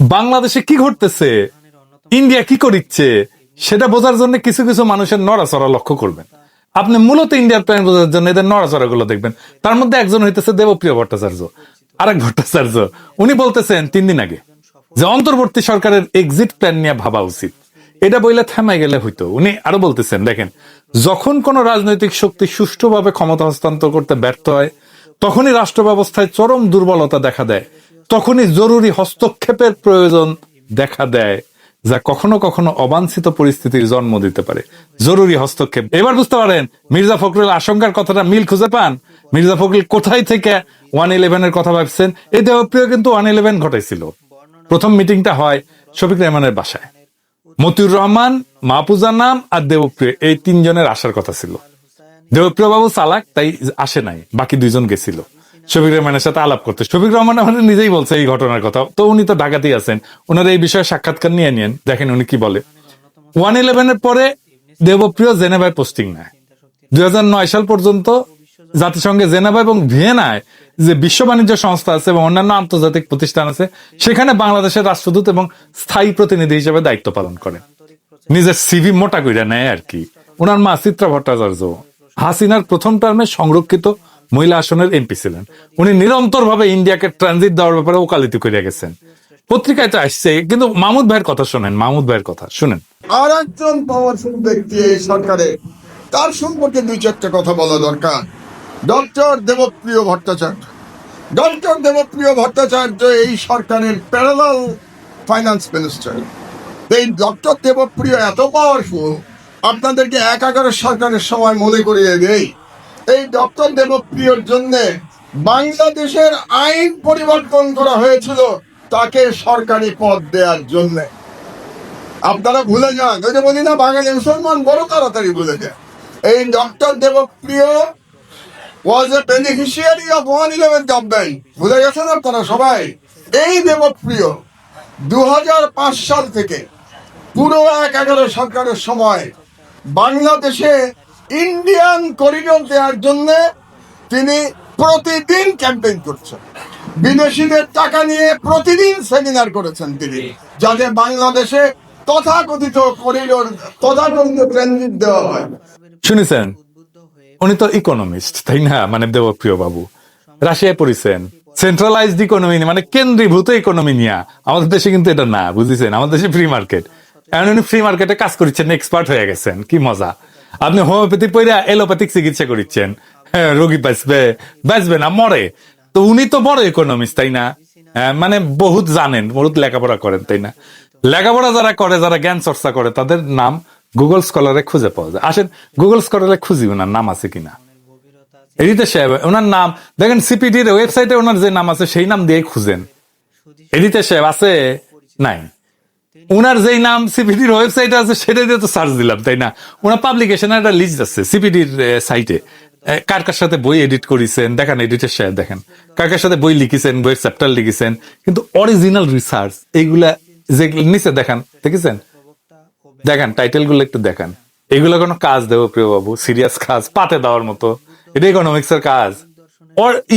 বাংলাদেশে কি ঘটতেছে? ইন্ডিয়া কি করিচ্ছে? সেটা বোঝার জন্য কিছু কিছু মানুষের নড়াচড়া লক্ষ্য করবেন। আপনি মূলত ইন্ডিয়ার প্ল্যান বোঝার জন্য এদের নড়াচড়া গুলো দেখবেন। তার মধ্যে একজন হইতেছে দেবপ্রিয় ভট্টাচার্য, আরেক ভট্টাচার্য। উনি বলতেছেন তিন দিন আগে যে, অন্তর্বর্তী সরকারের এক্সিট প্ল্যান নিয়ে ভাবা উচিত। এটা বইলে থামাই গেলে হইতো। উনি আরও বলতেছেন, দেখেন, যখন কোন রাজনৈতিক শক্তি সুষ্ঠুভাবে ক্ষমতা হস্তান্তর করতে ব্যর্থ হয়, তখনই রাষ্ট্র ব্যবস্থায় চরম দুর্বলতা দেখা দেয়। তখনই জরুরি হস্তক্ষেপের প্রয়োজন দেখা দেয়, যা কখনো কখনো অবাঞ্ছিত পরিস্থিতির জন্ম দিতে পারে। জরুরি হস্তক্ষেপ। এবার বুঝতে পারেন, মির্জা ফখরুল আশঙ্কার কথাটা মিল খুঁজে পান? মির্জা ফখরুল কোথায় থেকে ওয়ান ইলেভেনের কথা ভাবছেন? এই দেহপ্রিয় কিন্তু ওয়ান ইলেভেন ঘটাইছিল। প্রথম মিটিংটা হয় শফিক রহমানের বাসায়। মতিউর রহমান, মাহফুজা নাম আর দেবপ্রিয় এই তিনজনের আসার কথা ছিল। দেবপ্রিয় বাবু চালাক, তাই আসে নাই, বাকি দুইজন গেছিল। শফিক রহমানের সাথে আলাপ করতে। শফিক রহমান আমাদের নিজেই বলছে এই ঘটনার কথা। তো উনি তো ঢাকাতেই আছেন। ওনার এই বিষয়ে সাক্ষাৎকার নিয়ে নিন দেখেন উনি কি বলে। ওয়ান ইলেভেনের পরে দেবপ্রিয় জেনেভায় পোস্টিং নেয়। দুই সাল পর্যন্ত জাতিসংঘে জেনেভা এবং ভিয়েনায় যে বিশ্ব বাণিজ্য সংস্থা আছে এবং অন্যান্য আন্তর্জাতিক প্রতিষ্ঠান আছে, সেখানে বাংলাদেশের রাষ্ট্রদূত এবং স্থায়ী প্রতিনিধি হিসেবে দায়িত্ব পালন করেন। নিজের সিভি মোটা কইরা নেয় আর কি। ওনার মা চিত্রা ভট্টাচার্য হাসিনার প্রথম টার্মে সংরক্ষিত মহিলা আসনের এমপি ছিলেন। উনি নিরন্তর ভাবে ইন্ডিয়াকে ট্রানজিট দেওয়ার ব্যাপারে ওকালতি করে গেছেন। পত্রিকায় তো আসছে, কিন্তু মাহমুদ ভাইয়ের কথা শোনেন মাহমুদ ভাইয়ের কথা, শুনেন। আর একজন পাওয়ারফুল ব্যক্তি এই সরকারে, তার সম্পর্কে দুই চারটা কথা বলা দরকার। ডক্টর দেবপ্রিয় ভট্টাচার্য। ডক্টর দেবপ্রিয় ভট্টাচার্য এই সরকারের প্যারালাল ফাইন্যান্স মিনিস্টার এই ডক্টর দেবপ্রিয় এত পাওয়ারফুল আপনাদেরকে এক সরকারের সময় মনে করিয়ে দেই। এই ডক্টর দেবপ্রিয়র জন্য বাংলাদেশের আইন পরিবর্তন করা হয়েছিল তাকে সরকারি পদ দেওয়ার জন্যে। আপনারা ভুলে যান, ওই যে বলি না, বাঙালি মুসলমান, বড় তাড়াতাড়ি ভুলে যায়। এই doctor Debapriya was a beneficiary of one eleven government ভুলে গেছেন আপনারা সবাই? এই দেবপ্রিয় দু সাল থেকে পুরো এক এগারো সরকারের সময় বাংলাদেশে ইন্ডিয়ান করিডোর দেওয়ার জন্য তিনি প্রতিদিন ক্যাম্পেইন করছেন। বিদেশিদের টাকা নিয়ে প্রতিদিন সেমিনার করেছেন তিনি, যাতে বাংলাদেশে তথাকথিত করিডোর তথাকথিত ট্রানজিট দেওয়া হয়। শুনেছেন? উনি তো ইকোনমিস্ট তাই না? মানে দেবপ্রিয় বাবু। রাশিয়ায় পড়েছেন। সেন্ট্রালাইজড ইকোনমি মানে কেন্দ্রীভূত ইকোনমি নিয়ে। আমাদের দেশে কিন্তু এটা না, বুঝেছেন? আমাদের দেশে ফ্রি মার্কেট এখন উনি ফ্রি মার্কেটে কাজ করছেন এক্সপার্ট হয়ে গেছেন। কি মজা। আপনি হোমিওপ্যাথি পইরা এলোপ্যাথিক চিকিৎসা করছেন হ্যাঁ রোগী বাঁচবে বাঁচবে না মরে। তো উনি তো বড় ইকোনমিস্ট তাই না? হ্যাঁ, মানে বহুত জানেন বহুত লেখাপড়া করেন তাই না? লেখাপড়া যারা করে যারা জ্ঞান চর্চা করে তাদের নাম গুগল স্কলারে খুঁজে পাওয়া যায়। আসেন গুগল স্কলারে খুঁজি ওনার নাম আছে কিনা। এডিতে সাহেব ওনার নাম দেখেন সিপিডির ওয়েবসাইটে ওনার যে নাম আছে সেই নাম দিয়ে খুঁজেন। এডিতে সাহেব আছে? নাই। ওনার যেই নাম সিপিডির ওয়েবসাইট আছে সেটা দিয়ে তো সার্চ দিলাম, তাই না? ওনার পাবলিকেশনের একটা লিস্ট আছে সিপিডির সাইটে কার কার সাথে বই এডিট করেছেন? দেখেন এডিটের সাহেব, দেখেন। কার কার সাথে বই লিখেছেন, বইয়ের চ্যাপ্টার লিখেছেন? কিন্তু অরিজিনাল রিসার্চ এইগুলা যে নিচে দেখান, দেখেছেন? দেখেন টাইটেলগুলো একটু দেখান। এগুলো কোনো কাজ দেবো প্রিয় বাবু সিরিয়াস কাজ, পাতে দেওয়ার মতো। এটা ইকোনমিক্স এর কাজ।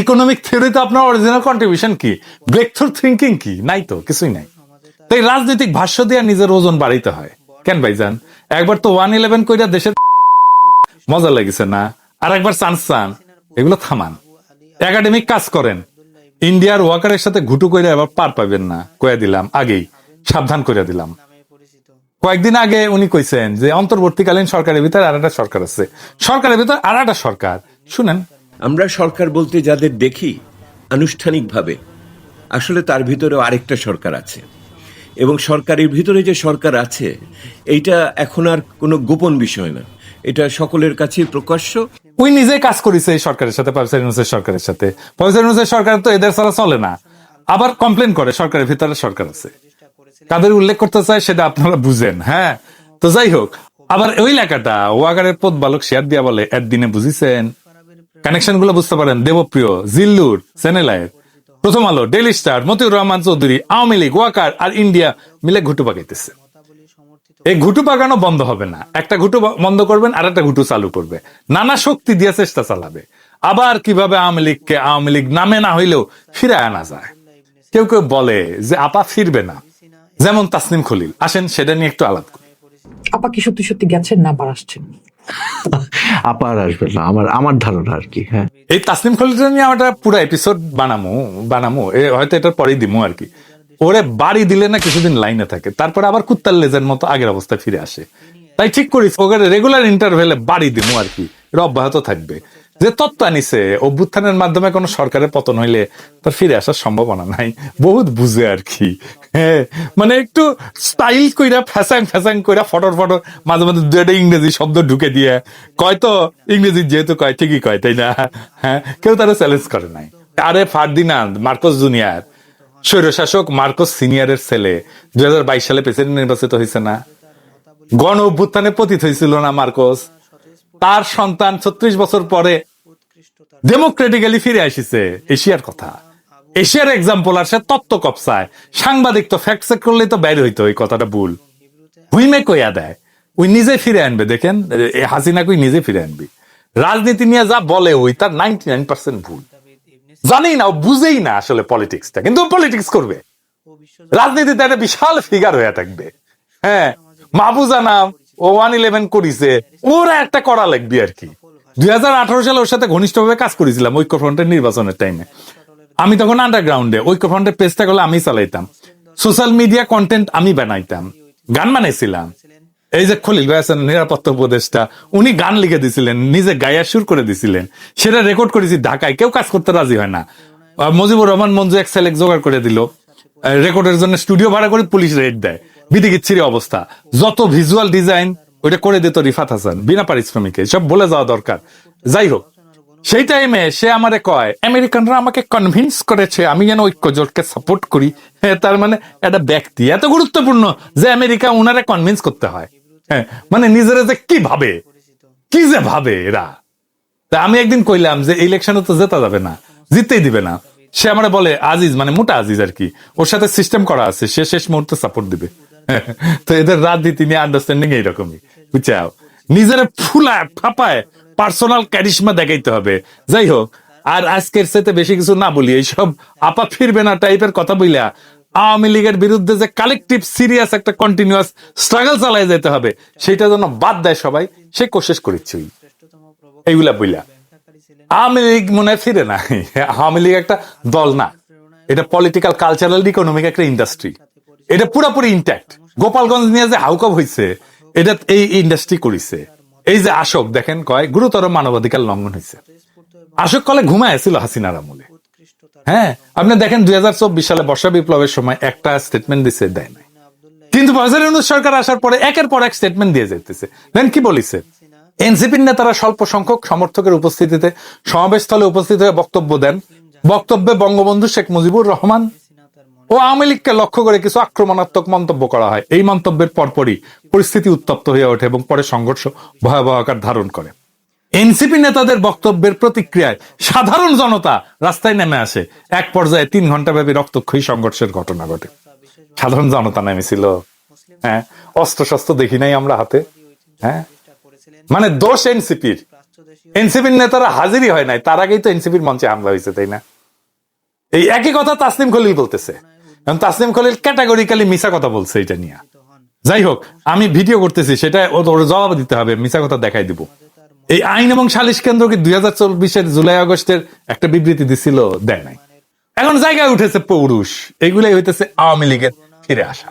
ইকোনমিক থিওরিতে আপনার অরিজিনাল কন্ট্রিবিউশন কি? ব্রেক থ্রু থিঙ্কিং কি? নাই তো, কিছুই নাই। তাই রাজনৈতিক ভাষ্য দিয়ে নিজের ওজন বাড়াইতে হয়। কেন ভাইজান? একবার তো ওয়ান ইলেভেন কইরা দেশের মজা লেগেছে না? আর একবার চান্স চান। এগুলো থামান। একাডেমিক কাজ করেন। ইন্ডিয়ার ওয়াকারের সাথে ঘুটু করে এবার পার পাবেন না। কয়ে দিলাম, আগেই। সাবধান করে দিলাম। কয়েকদিন আগে উনি কইছেন যে, অন্তর্বর্তীকালীন সরকারের ভিতরে আর একটা সরকার আছে। সরকারের ভিতরে আর একটা সরকার। শুনেন। আমরা সরকার বলতে যাদের দেখি, আনুষ্ঠানিকভাবে, আসলে তার ভিতরেও আরেকটা সরকার আছে। এবং সরকারের ভিতরে যে সরকার আছে, এইটা এখন আর কোনো গোপন বিষয় না। এটা সকলের কাছে প্রকাশ্য। উই নিজেই কাজ করেছে এই সরকারের সাথে প্রফেসর ইউনুসের সরকারের সাথে। প্রফেসর ইউনুসের সরকার তো এদের ছাড়া চলে না। আবার কমপ্লেন করে, সরকারের ভিতরে সরকার আছে। কাদের উল্লেখ করতে চায় সেটা আপনারা বুঝেন হ্যাঁ? তো যাই হোক, আবার ওই লেখাটা, ওয়াগারের পদ বালক শেয়ার দিয়া বলে, একদিনে বুঝিছেন? কানেকশনগুলো বুঝতে পারেন। দেবপ্রিয়, জিল্লুর সেনেলায়ের প্রথম আলো ডেলি স্টার মতিউর রহমান চৌধুরী, আওয়ামী লীগ, ওয়াকার আর ইন্ডিয়া মিলে ঘুটু পাকাইতেছে। এই ঘুটু পাকানো বন্ধ হবে না। একটা ঘুটু বন্ধ করবেন আর একটা ঘুটু চালু করবে। নানা শক্তি দিয়ে চেষ্টা চালাবে। আবার কীভাবে আওয়ামী লীগকে আওয়ামী লীগ নামে না হইলেও ফিরে আনা যায়। কেউ কেউ বলে যে, আপা, ফিরবে না। যেমন তাসনিম খলিল। আসেন, সেটা নিয়ে একটু আলাপ করি। আপা কি সত্যি সত্যি গেছেন না, আবার আসছেন? আপা আসবে না, আমার আমার ধারণা আর কি হ্যাঁ। এই তাসনিম খলিলটা নিয়ে আমরা পুরো এপিসোড বানামো, বানামু হয়তো এটার পরেই দিমু আর কি। ওরে বাড়ি দিলে না কিছুদিন লাইনে থাকে, তারপরে আবার কুত্তার লেজের মতো আগের অবস্থায় ফিরে আসে। তাই ঠিক করিস, ওকে রেগুলার ইন্টারভেলে বাড়ি দিমু আর কি এটা অব্যাহত থাকবে। যে তত্ত্ব আনিছে, অভ্যুত্থানের মাধ্যমে কোনো সরকারের পতন হইলে তার ফিরে আসার সম্ভাবনা নাই। বহুত বুঝে আর কি। হ্যাঁ মানে একটু স্টাইল কইরা ফ্যাসাং ফ্যাসাং কইরা ফটর ফটর মাঝে মাঝে দু একটা ইংরেজি শব্দ ঢুকে দিয়ে, কয় তো, ইংরেজি যেহেতু কয়, ঠিকই কয়, তাই না? হ্যাঁ কেউ তারা চ্যালেঞ্জ করে নাই। আরে ফার্দিনান্দ, মার্কোস জুনিয়র, স্বৈরশাসক মার্কোস সিনিয়রের ছেলে হাজার বাইশ সালে প্রেসিডেন্ট নির্বাচিত হয়েছে না। গণ অভ্যুত্থানে পতিত হয়েছিল না মার্কোস। তার সন্তান ছত্রিশ বছর পরে ডেমোক্রেটিক্যালি ফিরে আসিছে, এশিয়ার কথা। এশিয়ার এক্সাম্পল আর সে তত্ত্ব কপসায়। সাংবাদিক তো ফ্যাক্ট চেক করলেই তো বাইরে হইতো ওই কথাটা ভুল। হুইমে কইয়া দেয় ওই নিজে ফিরে আনবে। দেখেন হাসিনা কই নিজে ফিরে আনবি? রাজনীতি নিয়ে যা বলে ওই, তার নাইনটি নাইন পার্সেন্ট ভুল। জানেই না, ও বুঝেই না আসলে পলিটিক্সটা কিন্তু পলিটিক্স করবে। রাজনীতিতে একটা বিশাল ফিগার হয়ে থাকবে। হ্যাঁ মাহবুজা নাম, ও ওয়ান ইলেভেন করিছে। ওরা একটা করা লাগবে আর কি। দুই সালে ওর সাথে ঘনিষ্ঠভাবে কাজ করেছিলাম ঐক্যফ্রন্টের নির্বাচনের টাইমে আমি তখন আন্ডারগ্রাউন্ডে ঐক্যফ্রন্টের পেজটা গুলো আমি চালাইতাম। সোশ্যাল মিডিয়া কন্টেন্ট আমি বানাইতাম। গান বানাইছিলাম। এই যে খলিল ভাই নিরাপত্তা উপদেষ্টা, উনি গান লিখে দিছিলেন, নিজে গায়া সুর করে দিছিলেন। সেটা রেকর্ড করেছি ঢাকায়, কেউ কাজ করতে রাজি হয় না। মুজিবুর রহমান মঞ্জু এক সেলেক্ট জোগাড় করে দিল। রেকর্ডের জন্য স্টুডিও ভাড়া করে পুলিশ রেড দেয়। বিদিকিচ্ছিরি অবস্থা। যত ভিজুয়াল ডিজাইন ওইটা করে দিত রিফাত হাসান, বিনা পারিশ্রমিকে, সব বলে যাওয়া দরকার। যাই হোক, সেই টাইমে সে আমারে কয়, আমেরিকানরা আমাকে কনভিন্স করেছে আমি যেন ঐক্য জোটকে সাপোর্ট করি। হ্যাঁ তার মানে একটা ব্যক্তি, এত গুরুত্বপূর্ণ যে আমেরিকা উনারে কনভিন্স করতে হয়। হ্যাঁ মানে নিজেরা যে কি ভাবে, কি যে ভাবে এরা। তা আমি একদিন কইলাম যে ইলেকশনে তো জেতা যাবে না, জিততেই দিবে না। সে আমার বলে, আজিজ মানে মোটা আজিজ আর কি, ওর সাথে সিস্টেম করা আছে, সে শেষ মুহূর্তে সাপোর্ট দিবে। তো এদের রাজনীতি নিয়ে আন্ডারস্ট্যান্ডিং এইরকমই, বুঝছাও? নিজের ফুলায় ফাপায় পার্সোনাল ক্যারিশমা দেখাইতে হবে। যাই হোক, আর আজকের সাথে বেশি কিছু না বলি, এইসব আপা ফিরবে না টাইপের কথা বইলা, আওয়ামী লীগের বিরুদ্ধে যে কালেকটিভ সিরিয়াস একটা কন্টিনিউয়াস স্ট্রাগল চালাই যেতে হবে, সেটা যেন বাদ দেয় সবাই, সে কোশেষ করেছি এইগুলা বইলা। আওয়ামী লীগ মনে ফিরে না, আওয়ামী লীগ একটা দল না, এটা পলিটিক্যাল কালচারাল ইকোনমিক একটা ইন্ডাস্ট্রি এটা পুরোপুরি ইন্ট্যাক্ট গোপালগঞ্জ নিয়ে যে হাউকাপ হয়েছে এটা এই ইন্ডাস্ট্রি করেছে। এই যে আশোক দেখেন কয়, গুরুতর মানবাধিকার লঙ্ঘন হয়েছে আশোক কলে ঘুমায় ছিল হাসিনার আমলে। হ্যাঁ আপনি দেখেন দুই সালে বর্ষা বিপ্লবের সময় একটা স্টেটমেন্ট দিছে, দেয় নাই। কিন্তু ফজল সরকার আসার পরে একের পর এক স্টেটমেন্ট দিয়ে যেতেছে দেন কি বলিছে? এনসিপির নেতারা স্বল্প সংখ্যক সমর্থকের উপস্থিতিতে, সমাবেশস্থলে উপস্থিত হয়ে বক্তব্য দেন। বক্তব্যে বঙ্গবন্ধু শেখ মুজিবুর রহমান ও আওয়ামী লীগকে লক্ষ্য করে কিছু আক্রমণাত্মক মন্তব্য করা হয়। এই মন্তব্যের পরপরই পরিস্থিতি উত্তপ্ত হয়ে ওঠে এবং পরে সংঘর্ষ ভয়াবহ আকার ধারণ করে। এনসিপি নেতাদের বক্তব্যের প্রতিক্রিয়ায় সাধারণ জনতা রাস্তায় নেমে আসে। এক পর্যায়ে তিন ঘণ্টা ব্যাপী রক্তক্ষয়ী সংঘর্ষের ঘটনা ঘটে। সাধারণ জনতা নেমেছিল। হ্যাঁ অস্ত্র শস্ত্র দেখি নাই আমরা হাতে। হ্যাঁ মানে দোষ এনসিপির। এনসিপির নেতারা হাজিরই হয় নাই। তার আগেই তো এনসিপির মঞ্চে হামলা হয়েছে, তাই না? এই একই কথা তাসলিম খলিল বলতেছে। এখন তাসলিম খলিল ক্যাটাগরিক্যালি মিশা কথা বলছে এটা নিয়ে। যাই হোক, আমি ভিডিও করতেছি, সেটা ওর জবাব দিতে হবে মিশা কথা দেখাই দিব। এই আইন এবং সালিশ কেন্দ্রকে দুই হাজার চব্বিশের জুলাই আগস্টের একটা বিবৃতি দিছিল, দেয় নাই। এখন জায়গায় উঠেছে পৌরুষ, এগুলাই হইতেছে আওয়ামী লীগের ফিরে আসা।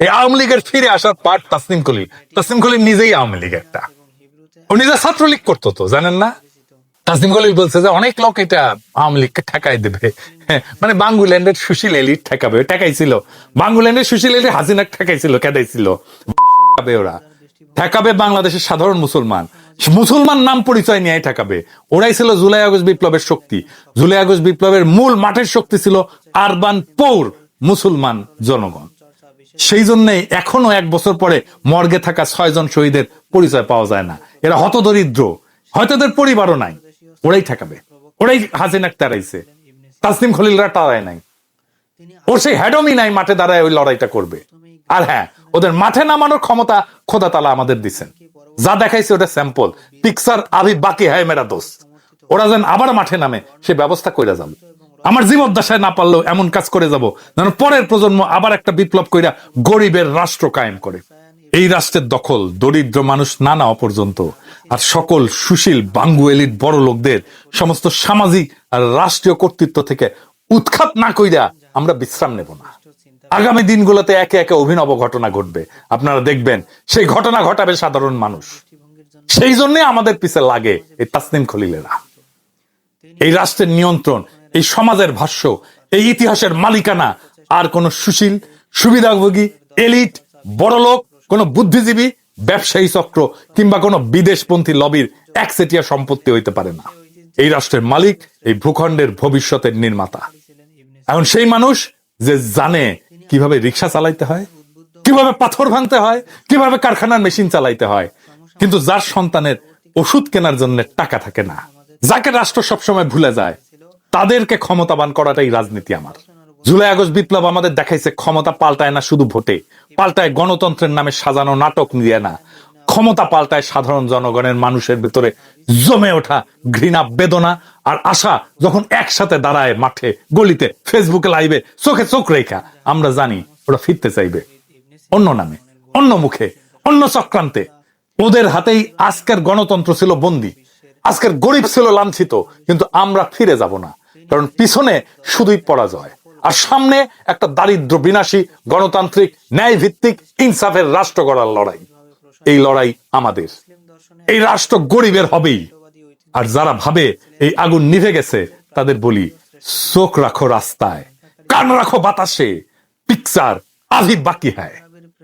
এই আওয়ামী লীগের ফিরে আসার পার্ট তাসলিম কলিল তাসলিম কলিল নিজেই আওয়ামী লীগ একটা। ও নিজে ছাত্রলীগ করতো তো, জানেন না? তাসলিম কলিল বলছে যে অনেক লোক এটা আওয়ামী লীগকে ঠেকাই দেবে। হ্যাঁ, মানে বাঙ্গুল্যান্ডের সুশীল এলিট ঠেকাবে ঠেকাইছিল। বাঙ্গুল্যান্ডের সুশীল এলিট হাসিনা ঠেকাইছিল কেদাইছিল। ওরা। ঠেকাবে বাংলাদেশের সাধারণ মুসলমান। মুসলমান নাম পরিচয় নিয়ে ঠেকাবে। ওরাই ছিল জুলাই আগস্ট বিপ্লবের শক্তি। জুলাই আগস্ট বিপ্লবের মূল মাঠের শক্তি ছিল আরবান পৌর মুসলমান জনগণ। সেই জন্যই এখনও এক বছর পরে মর্গে থাকা ছয়জন শহীদের পরিচয় পাওয়া যায় না। এরা হতদরিদ্র। হয়তো এদের পরিবারও নাই। ওরাই ঠেকাবে। ওরাই হাসিনাক তারাইছে তাসলিম খলিলরা তারায় নাই। ওর সেই হ্যাডমই নাই, মাঠে দাঁড়ায় ওই লড়াইটা করবে। আর হ্যাঁ ওদের মাঠে নামানোর ক্ষমতা খোদা তালা আমাদের দিচ্ছেন যা দেখাইছে ওটা স্যাম্পল। পিকচার আভি বাকি হ্যায় মেরা দোস্ত। ওরা যেন আবার মাঠে নামে, সে ব্যবস্থা করে যাবে। আমার জীবদ্দশায় না পারলেও এমন কাজ করে যাব, যেন পরের প্রজন্ম আবার একটা বিপ্লব কইরা গরিবের রাষ্ট্র কায়েম করে। এই রাষ্ট্রের দখল, দরিদ্র মানুষ না নেওয়া পর্যন্ত। আর সকল সুশীল বাঙ্গু এলিট বড় লোকদের সমস্ত সামাজিক আর রাষ্ট্রীয় কর্তৃত্ব থেকে উৎখাত না কইরা আমরা বিশ্রাম নেব না। আগামী দিনগুলোতে একে একে অভিনব ঘটনা ঘটবে। আপনারা দেখবেন, সেই ঘটনা ঘটাবে সাধারণ মানুষ। সেই জন্য আমাদের পিছে লাগে এই তাসনিম খলিলেরা। এই রাষ্ট্রের নিয়ন্ত্রণ, এই সমাজের ভাষ্য, এই ইতিহাসের মালিকানা, আর কোন সুশীল, সুবিধাভোগী, এলিট, বড়লোক, কোন বুদ্ধিজীবী ব্যবসায়ী চক্র কিংবা কোন বিদেশপন্থী লবির একচেটিয়া সম্পত্তি হইতে পারে না। এই রাষ্ট্রের মালিক, এই ভূখণ্ডের ভবিষ্যতের নির্মাতা। এখন সেই মানুষ যে জানে কীভাবে রিক্সা চালাইতে হয়, কীভাবে পাথর ভাঙতে হয়, কীভাবে কারখানার মেশিন চালাইতে হয়, কিন্তু যার সন্তানের ওষুধ কেনার জন্য টাকা থাকে না, যাকে রাষ্ট্র সবসময় ভুলে যায়, তাদেরকে ক্ষমতাবান করাটাই রাজনীতি আমার। জুলাই আগস্ট বিপ্লব আমাদের দেখাইছে ক্ষমতা পাল্টায় না শুধু ভোটে। পাল্টায় গণতন্ত্রের নামে সাজানো নাটক নিয়ে না। ক্ষমতা পাল্টায় সাধারণ জনগণের মানুষের ভিতরে জমে ওঠা ঘৃণা, বেদনা আর আশা যখন একসাথে দাঁড়ায় মাঠে, গলিতে, ফেসবুকে লাইভে, চোখে চোখ রেখা, আমরা জানি ওরা ফিরতে চাইবে। অন্য নামে, অন্য মুখে, অন্য চক্রান্তে। ওদের হাতেই আজকের গণতন্ত্র ছিল বন্দী। আজকের গরিব ছিল লাঞ্ছিত, কিন্তু আমরা ফিরে যাব না। কারণ পিছনে শুধুই পরাজয়। আর সামনে একটা দারিদ্র বিনাশী গণতান্ত্রিক ন্যায় ভিত্তিক ইনসাফের রাষ্ট্র গড়ার লড়াই। এই লড়াই আমাদের। এই রাষ্ট্র গরিবের হবেই। আর যারা ভাবে এই আগুন নিভে গেছে, তাদের বলি, চোখ রাখো রাস্তায়, কান রাখো বাতাসে, পিকচার আভি বাকি হ্যায়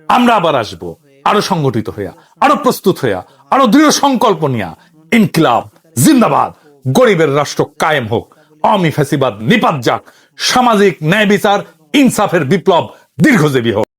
আমরা আবার আসব, আরও সংগঠিত হইয়া, আরও প্রস্তুত হইয়া, আরও দৃঢ় সংকল্প নিয়া। ইনকিলাব, জিন্দাবাদ, গরিবের রাষ্ট্র কায়েম হোক, অমি ফ্যাসিবাদ নিপাত যাক সামাজিক ন্যায় বিচার ইনসাফের বিপ্লব দীর্ঘজীবী হোক।